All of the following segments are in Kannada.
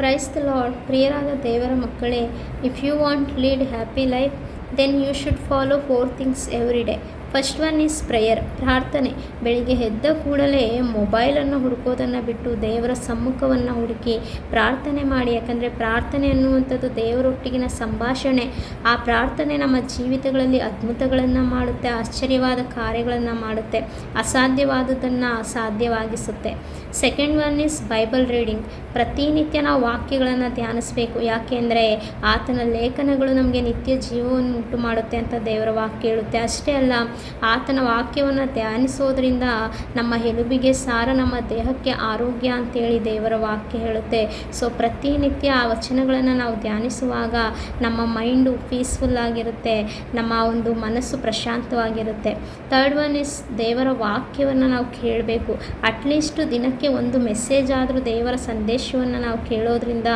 ಪ್ರೈಸ್ ದ ಲಾರ್ಡ್ ಪ್ರಿಯರಾದ ದೇವರ ಮಕ್ಕಳೇ if you want lead happy life then you should follow four things every day first one is prayer ಪ್ರಾರ್ಥನೆ. ಬೆಳಿಗ್ಗೆ ಎದ್ದ ಕೂಡಲೇ ಮೊಬೈಲನ್ನು ಹುಡುಕೋದನ್ನು ಬಿಟ್ಟು ದೇವರ ಸಮ್ಮುಖವನ್ನು ಹುಡುಕಿ ಪ್ರಾರ್ಥನೆ ಮಾಡಿ. ಯಾಕಂದರೆ ಪ್ರಾರ್ಥನೆ ಅನ್ನುವಂಥದ್ದು ದೇವರೊಟ್ಟಿಗಿನ ಸಂಭಾಷಣೆ. ಆ ಪ್ರಾರ್ಥನೆ ನಮ್ಮ ಜೀವಿತಗಳಲ್ಲಿ ಅದ್ಭುತಗಳನ್ನು ಮಾಡುತ್ತೆ, ಆಶ್ಚರ್ಯವಾದ ಕಾರ್ಯಗಳನ್ನು ಮಾಡುತ್ತೆ ಅಸಾಧ್ಯವಾದುದನ್ನು ಸಾಧ್ಯವಾಗಿಸುತ್ತೆ second one is Bible reading ಪ್ರತಿನಿತ್ಯ ನಾವು ವಾಕ್ಯಗಳನ್ನು ಧ್ಯಾನಿಸಬೇಕು. ಯಾಕೆಂದರೆ ಆತನ ಲೇಖನಗಳು ನಮಗೆ ನಿತ್ಯ ಜೀವವನ್ನು ಉಂಟು ಮಾಡುತ್ತೆ ಅಂತ ದೇವರ ವಾಕ್ಯ ಹೇಳುತ್ತೆ ಅಷ್ಟೇ ಅಲ್ಲ ಆತನ ವಾಕ್ಯವನ್ನು ಧ್ಯಾನಿಸೋದ್ರಿಂದ ನಮ್ಮ ಎಲುಬಿಗೆ ಸಾರ, ನಮ್ಮ ದೇಹಕ್ಕೆ ಆರೋಗ್ಯ ಅಂತೇಳಿ ದೇವರ ವಾಕ್ಯ ಹೇಳುತ್ತೆ. ಸೊ ಪ್ರತಿನಿತ್ಯ ಆ ವಚನಗಳನ್ನು ನಾವು ಧ್ಯಾನಿಸುವಾಗ ನಮ್ಮ ಮೈಂಡು ಪೀಸ್ಫುಲ್ ಆಗಿರುತ್ತೆ. ನಮ್ಮ ಒಂದು ಮನಸ್ಸು ಪ್ರಶಾಂತವಾಗಿರುತ್ತೆ. ಥರ್ಡ್ ಒನ್ ಇಸ್ ದೇವರ ವಾಕ್ಯವನ್ನು ನಾವು ಕೇಳಬೇಕು. ಅಟ್ಲೀಸ್ಟು ದಿನಕ್ಕೆ ಒಂದು ಮೆಸೇಜ್ ಆದರೂ ದೇವರ ಸಂದೇಶವನ್ನು ನಾವು ಕೇಳೋದ್ರಿಂದ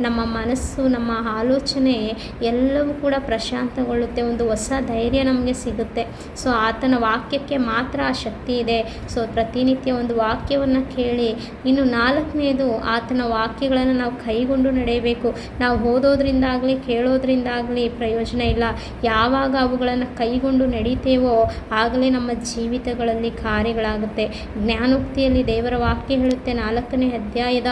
ನಮ್ಮ ಮನಸ್ಸು, ನಮ್ಮ ಆಲೋಚನೆ ಎಲ್ಲವೂ ಕೂಡ ಪ್ರಶಾಂತಗೊಳ್ಳುತ್ತೆ. ಒಂದು ಹೊಸ ಧೈರ್ಯ ನಮಗೆ ಸಿಗುತ್ತೆ. ಸೊ ಆತನ ವಾಕ್ಯಕ್ಕೆ ಮಾತ್ರ ಆ ಶಕ್ತಿ ಇದೆ. ಸೊ ಪ್ರತಿನಿತ್ಯ ಒಂದು ವಾಕ್ಯವನ್ನು ಕೇಳಿ, ಇನ್ನು ನಾಲ್ಕನೇದು ಆತನ ವಾಕ್ಯಗಳನ್ನು ನಾವು ಕೈಗೊಂಡು ನಡೆಯಬೇಕು. ನಾವು ಓದೋದ್ರಿಂದಾಗಲಿ, ಕೇಳೋದ್ರಿಂದಾಗಲಿ ಪ್ರಯೋಜನ ಇಲ್ಲ. ಯಾವಾಗ ಅವುಗಳನ್ನು ಕೈಗೊಂಡು ನಡೀತೇವೋ ಆಗಲೇ ನಮ್ಮ ಜೀವಿತಗಳಲ್ಲಿ ಕಾರ್ಯಗಳಾಗುತ್ತೆ. ಜ್ಞಾನೋಕ್ತಿಯಲ್ಲಿ ದೇವರ ವಾಕ್ಯ ಹೇಳುತ್ತೆ ನಾಲ್ಕನೇ ಅಧ್ಯಾಯದ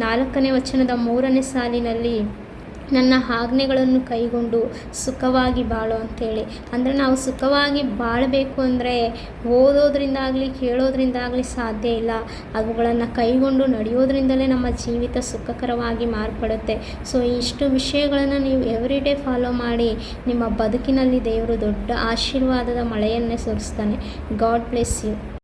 ನಾಲ್ಕನೇ ವಚನದ ಮೂರನೇ ಸಾಲಿನಲ್ಲಿ. ನನ್ನ ಆಜ್ಞೆಗಳನ್ನು ಕೈಗೊಂಡು ಸುಖವಾಗಿ ಬಾಳು ಅಂತೇಳಿ. ಅಂದರೆ ನಾವು ಸುಖವಾಗಿ ಬಾಳಬೇಕು ಅಂದರೆ ಓದೋದ್ರಿಂದಾಗಲಿ, ಕೇಳೋದ್ರಿಂದಾಗಲಿ ಸಾಧ್ಯ ಇಲ್ಲ. ಅವುಗಳನ್ನು ಕೈಗೊಂಡು ನಡೆಯೋದ್ರಿಂದಲೇ ನಮ್ಮ ಜೀವಿತ ಸುಖಕರವಾಗಿ ಮಾರ್ಪಡುತ್ತೆ. ಸೊ ಇಷ್ಟು ವಿಷಯಗಳನ್ನು ನೀವು ಎವ್ರಿ ಫಾಲೋ ಮಾಡಿ ನಿಮ್ಮ ಬದುಕಿನಲ್ಲಿ ದೇವರು ದೊಡ್ಡ ಆಶೀರ್ವಾದದ ಮಳೆಯನ್ನೇ ಸುರಿಸ್ತಾನೆ. God bless you